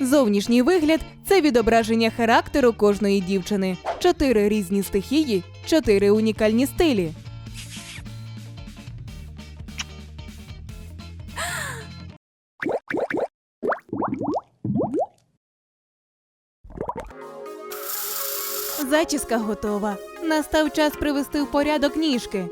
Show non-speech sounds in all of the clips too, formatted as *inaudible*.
Зовнішній вигляд це відображення характеру кожної дівчини. Чотири різні стихії, чотири унікальні стилі. Зачіска готова. Настав час привести в порядок ніжки.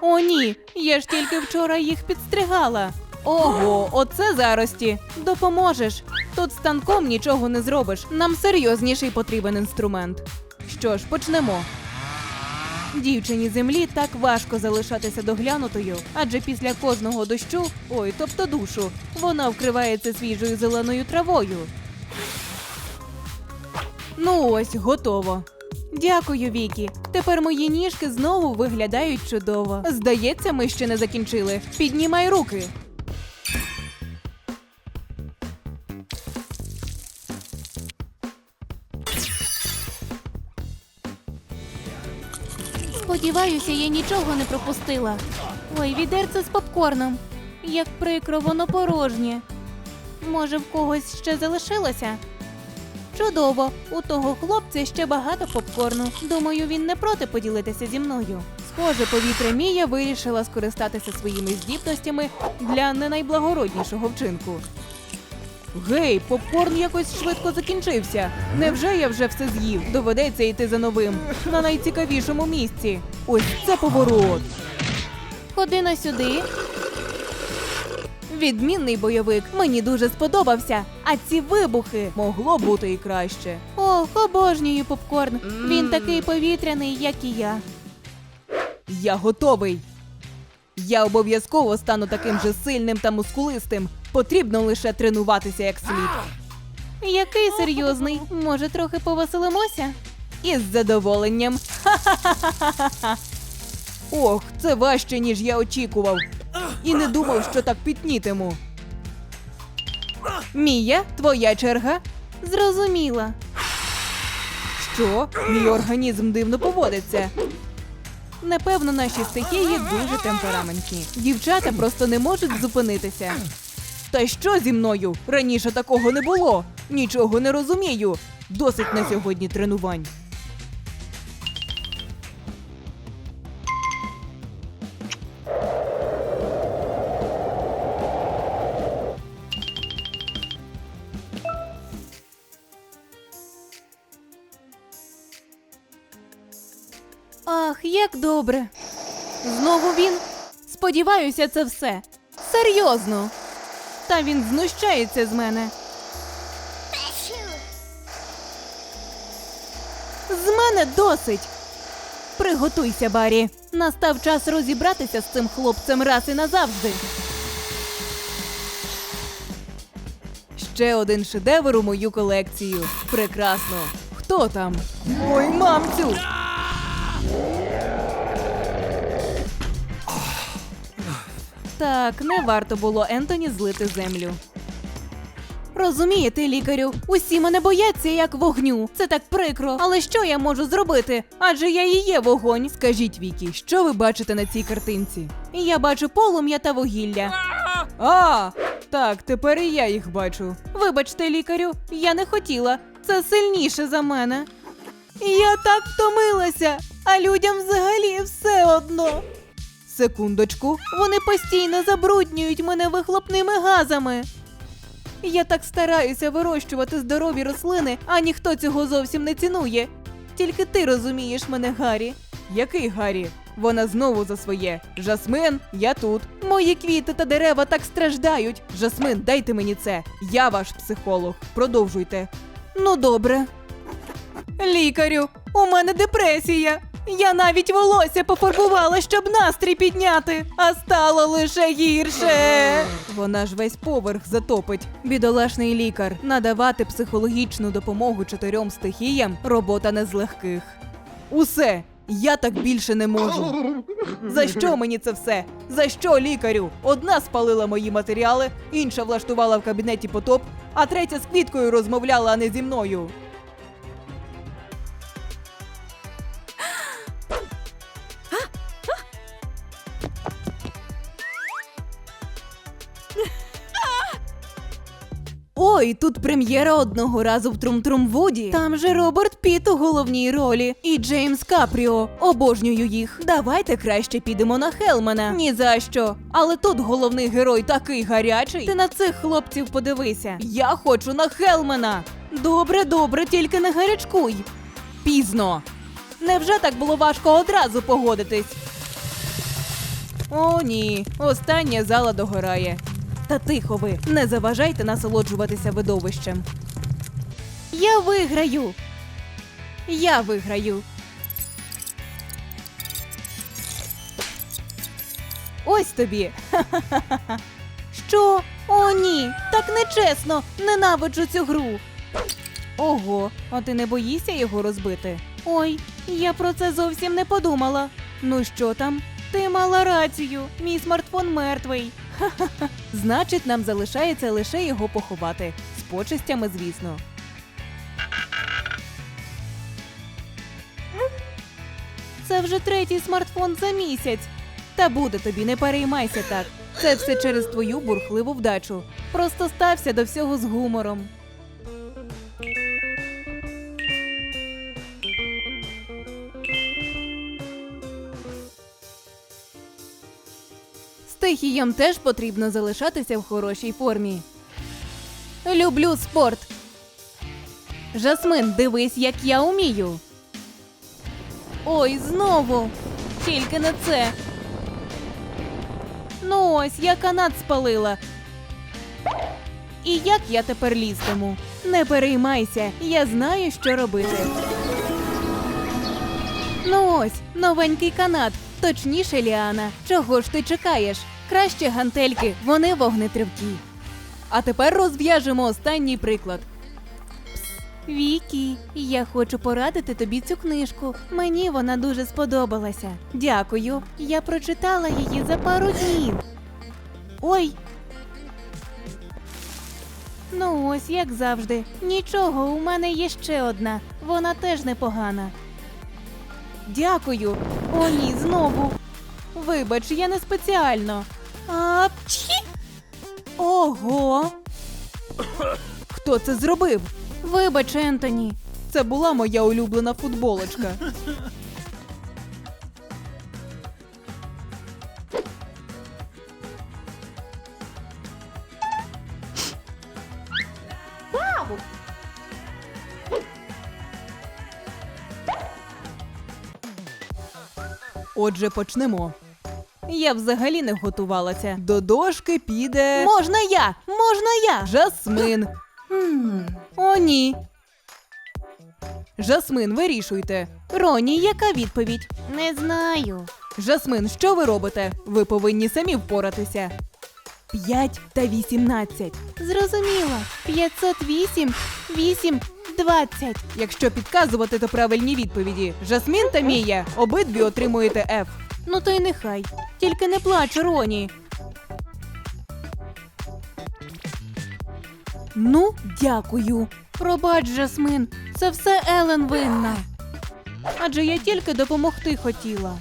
О, ні, я ж тільки вчора їх підстригала. Ого, оце зарості. Допоможеш. Тут станком нічого не зробиш. Нам серйозніший потрібен інструмент. Що ж, почнемо. Дівчині землі так важко залишатися доглянутою, адже після кожного дощу, ой, тобто душу, вона вкривається свіжою зеленою травою. Ну ось, готово. Дякую, Вікі. Тепер мої ніжки знову виглядають чудово. Здається, ми ще не закінчили. Піднімай руки. Сподіваюся, я нічого не пропустила. Ой, відерце з попкорном. Як прикро, воно порожнє. Може, в когось ще залишилося? Чудово, у того хлопця ще багато попкорну. Думаю, він не проти поділитися зі мною. Схоже, повітря Мія вирішила скористатися своїми здібностями для не найблагороднішого вчинку. Гей, попкорн якось швидко закінчився. Невже я вже все з'їв? Доведеться йти за новим на найцікавішому місці. Ось це поворот. Ходи на сюди. Відмінний бойовик. Мені дуже сподобався. А ці вибухи могло бути і краще. Ох, обожнюю попкорн. Він такий повітряний, як і я. Я готовий. Я обов'язково стану таким же сильним та мускулистим. Потрібно лише тренуватися як слід. Який серйозний? Може, трохи повеселимося? Із задоволенням. *laughs* Ох, це важче, ніж я очікував. І не думав, що так пітнітиму. Мія, твоя черга. Зрозуміла. Що? Мій організм дивно поводиться. Напевно, наші стихії дуже темпераментні. Дівчата просто не можуть зупинитися. Та що зі мною? Раніше такого не було. Нічого не розумію. Досить на сьогодні тренувань. Ах, як добре. Знову він? Сподіваюся, це все. Серйозно. Та він знущається з мене. З мене досить. Приготуйся, Барі. Настав час розібратися з цим хлопцем раз і назавжди. Ще один шедевр у мою колекцію. Прекрасно. Хто там? Ой, мамцю! Так, не варто було Ентоні злити землю. Розумієте, лікарю, усі мене бояться як вогню. Це так прикро. Але що я можу зробити? Адже я і є вогонь. Скажіть, Вікі, що ви бачите на цій картинці? Я бачу полум'я та вугілля. А, так, тепер і я їх бачу. Вибачте, лікарю, я не хотіла. Це сильніше за мене. Я так втомилася, а людям взагалі все одно. Секундочку, вони постійно забруднюють мене вихлопними газами. Я так стараюся вирощувати здорові рослини, а ніхто цього зовсім не цінує. Тільки ти розумієш мене, Гаррі. Який Гаррі? Вона знову за своє. Жасмин, я тут. Мої квіти та дерева так страждають. Жасмин, дайте мені це. Я ваш психолог. Продовжуйте. Ну, добре. Лікарю, у мене депресія. Я навіть волосся пофарбувала, щоб настрій підняти, а стало лише гірше. Вона ж весь поверх затопить. Бідолашний лікар. Надавати психологічну допомогу чотирьом стихіям робота не з легких. Усе, я так більше не можу. За що мені це все? За що лікарю? Одна спалила мої матеріали, інша влаштувала в кабінеті потоп, а третя з квіткою розмовляла, а не зі мною. Ой, тут прем'єра одного разу в Трум-Трум Вуді. Там же Роберт Піт у головній ролі і Джеймс Капріо. Обожнюю їх. Давайте краще підемо на Хелмана. Ні за що. Але тут головний герой такий гарячий. Ти на цих хлопців подивися. Я хочу на Хелмана. Добре, добре, тільки не гарячкуй. Пізно. Невже так було важко одразу погодитись? О, ні, остання зала догорає. Та тихо ви, не заважайте насолоджуватися видовищем. Я виграю. Я виграю. Ось тобі. *laughs* Що? О, ні, так нечесно. Ненавиджу цю гру. Ого, а ти не боїшся його розбити? Ой, я про це зовсім не подумала. Ну що там? Ти мала рацію, мій смартфон мертвий. *laughs* Значить, нам залишається лише його поховати. З почестями, звісно. Це вже третій смартфон за місяць. Та буде тобі, не переймайся так. Це все через твою бурхливу вдачу. Просто стався до всього з гумором. Стихіям теж потрібно залишатися в хорошій формі. Люблю спорт. Жасмин, дивись, як я умію. Ой, знову. Тільки не це. Ну ось, я канат спалила. І як я тепер лізтиму? Не переймайся, я знаю, що робити. Ну ось, новенький канат, точніше ліана. Чого ж ти чекаєш? Краще гантельки, вони вогнетривкі. А тепер розв'яжемо останній приклад. Вікі, я хочу порадити тобі цю книжку. Мені вона дуже сподобалася. Дякую. Я прочитала її за пару днів. Ой. Ну ось, як завжди. Нічого, у мене є ще одна. Вона теж непогана. Дякую. О, ні, знову. Вибач, я не спеціально. А, чі! Ого. Хто це зробив? Вибач, Ентоні. Це була моя улюблена футболочка. Отже, почнемо. Я взагалі не готувалася. До дошки піде. Можна я! Можна я! Жасмин. О, ні. Жасмин, вирішуйте. Роні, яка відповідь? Не знаю. Жасмин, що ви робите? Ви повинні самі впоратися. 5 та 18. Зрозуміла. 508, 8, 20. Якщо підказувати, то правильні відповіді. Жасмін та Мія обидві отримуєте F. Ну то й нехай. Тільки не плач, Роні. Ну, дякую. Пробач, Жасмин, це все Елен винна. Адже я тільки допомогти хотіла.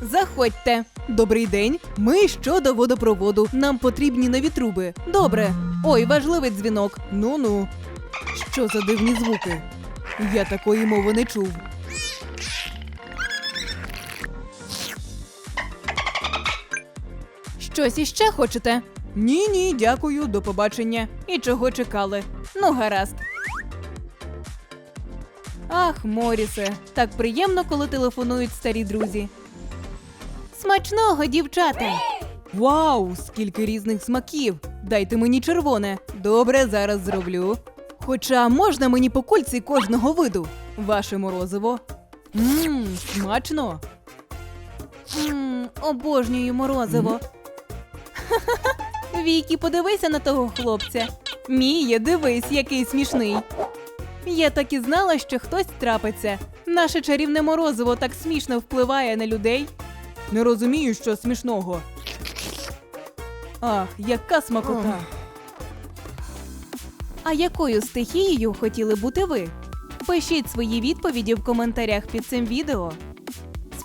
Заходьте. Добрий день. Ми щодо водопроводу. Нам потрібні нові труби. Добре. Ой, важливий дзвінок. Ну-ну. Що за дивні звуки? Я такої мови не чув. Щось іще хочете? Ні, ні, дякую, до побачення. І чого чекали? Ну, гаразд. Ах, Морісе, так приємно, коли телефонують старі друзі. Смачного, дівчата! Вау, скільки різних смаків! Дайте мені червоне. Добре, зараз зроблю. Хоча можна мені по кульці кожного виду. Ваше морозиво. Мм, смачно. Мм, обожнюю морозиво. Вікі, подивися на того хлопця. Міє, дивись, який смішний. Я так і знала, що хтось трапиться. Наше чарівне морозиво так смішно впливає на людей. Не розумію, що смішного. Ах, яка смакота. А якою стихією хотіли бути ви? Пишіть свої відповіді в коментарях під цим відео.